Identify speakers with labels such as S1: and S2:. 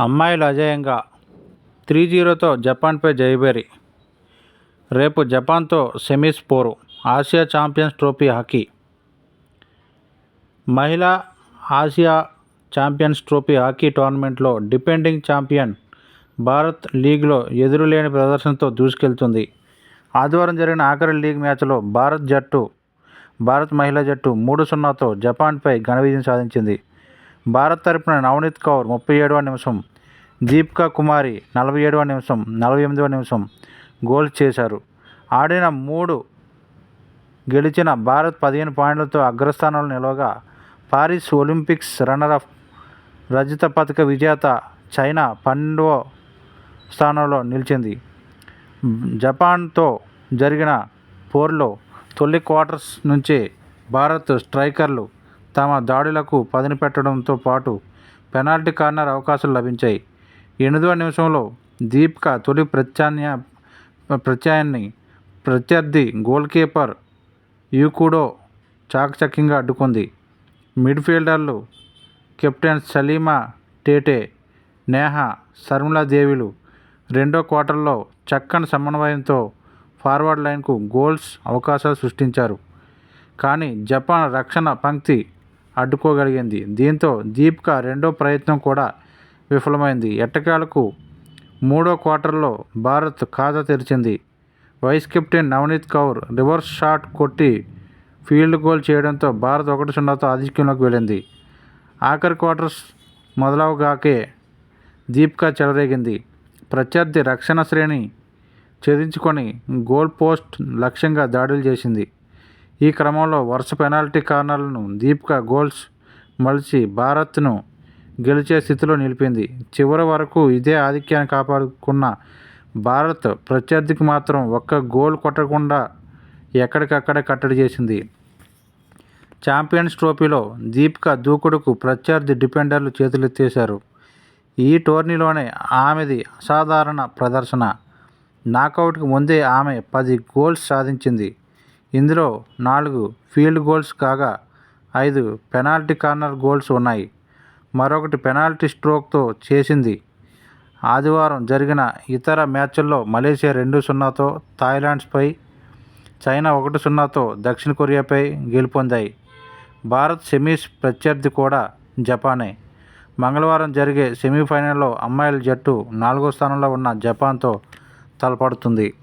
S1: అమ్మాయిలు అజేయంగా త్రీ జీరోతో జపాన్పై జయబెరి రేపు జపాన్తో సెమీస్ పోరు. Asia champions trophy hockey. మహిళా ఆసియా ఛాంపియన్స్ ట్రోఫీ హాకీ టోర్నమెంట్లో డిపెండింగ్ ఛాంపియన్ భారత్ లీగ్లో ఎదురులేని ప్రదర్శనతో దూసుకెళ్తుంది. ఆదివారం జరిగిన ఆఖరి లీగ్ మ్యాచ్లో భారత్ జట్టు భారత్ మహిళా జట్టు మూడు సున్నాతో జపాన్పై ఘన విజయం సాధించింది. భారత్ తరపున నవనీత్ కౌర్ ముప్పై ఏడవ నిమిషం దీపికా కుమారి నలభై ఏడవ నిమిషం నలభై ఎనిమిదవ నిమిషం గోల్స్ చేశారు. ఆడిన మూడు గెలిచిన భారత్ పదిహేను పాయింట్లతో అగ్రస్థానంలో నిలవగా పారిస్ ఒలింపిక్స్ రన్నర్ అప్ రజత పథక విజేత చైనా పన్నెండవ స్థానంలో నిలిచింది. జపాన్తో జరిగిన పోర్లో తొలి క్వార్టర్స్ నుంచే భారత్ స్ట్రైకర్లు తమ దాడులకు పదును పెట్టడంతో పాటు పెనాల్టీ కార్నర్ అవకాశాలు లభించాయి. ఎనిమిదవ నిమిషంలో దీపిక తొలి ప్రత్యామ్నాయ ప్రత్యాయాన్ని ప్రత్యర్థి గోల్ కీపర్ యూకుడో చాకచక్యంగా అడ్డుకుంది. మిడ్ఫీల్డర్లు కెప్టెన్ సలీమా టేటే నేహా శర్మిలాదేవిలు రెండో క్వార్టర్లో చక్కని సమన్వయంతో ఫార్వర్డ్ లైన్కు గోల్స్ అవకాశాలు సృష్టించారు. కానీ జపాన్ రక్షణ పంక్తి అడ్డుకోగలిగింది. దీంతో దీపిక రెండో ప్రయత్నం కూడా విఫలమైంది. ఎట్టకేలకు మూడో క్వార్టర్లో భారత్ ఖాతా తెరిచింది. Vice captain Navneet Kaur reverse shot కొట్టి ఫీల్డ్ గోల్ చేయడంతో భారత్ ఒకటి సున్నాతో ఆధిక్యంలోకి వెళ్ళింది. ఆఖరి క్వార్టర్స్ మొదలవగాకే దీపిక చెలరేగింది. ప్రత్యర్థి రక్షణ శ్రేణి ఛేదించుకొని గోల్ పోస్ట్ లక్ష్యంగా దాడులు చేసింది. ఈ క్రమంలో వరుస పెనాల్టీ కార్నర్లను దీపిక గోల్స్ మలిచి భారత్ను గెలిచే స్థితిలో నిలిపింది. చివరి వరకు ఇదే ఆధిక్యాన్ని కాపాడుకున్న భారత్ ప్రత్యర్థికి మాత్రం ఒక్క గోల్ కొట్టకుండా ఎక్కడికక్కడే కట్టడి చేసింది. ఛాంపియన్స్ ట్రోఫీలో దీపిక దూకుడుకు ప్రత్యర్థి డిఫెండర్లు చేతులెత్తేశారు. ఈ టోర్నీలోనే ఆమెది అసాధారణ ప్రదర్శన. నాకౌట్కి ముందే ఆమె పది గోల్స్ సాధించింది. ఇందులో నాలుగు ఫీల్డ్ గోల్స్ కాగా ఐదు పెనాల్టీ కార్నర్ గోల్స్ ఉన్నాయి. మరొకటి పెనాల్టీ స్ట్రోక్తో చేసింది. ఆదివారం జరిగిన ఇతర మ్యాచ్ల్లో మలేషియా రెండు సున్నాతో థాయిలాండ్స్పై చైనా ఒకటి సున్నాతో దక్షిణ కొరియాపై గెలుపొందాయి. భారత్ సెమీస్ ప్రత్యర్థి కూడా జపానే. మంగళవారం జరిగే సెమీఫైనల్లో అమ్మాయిల జట్టు నాలుగో స్థానంలో ఉన్న జపాన్తో తలపడుతుంది.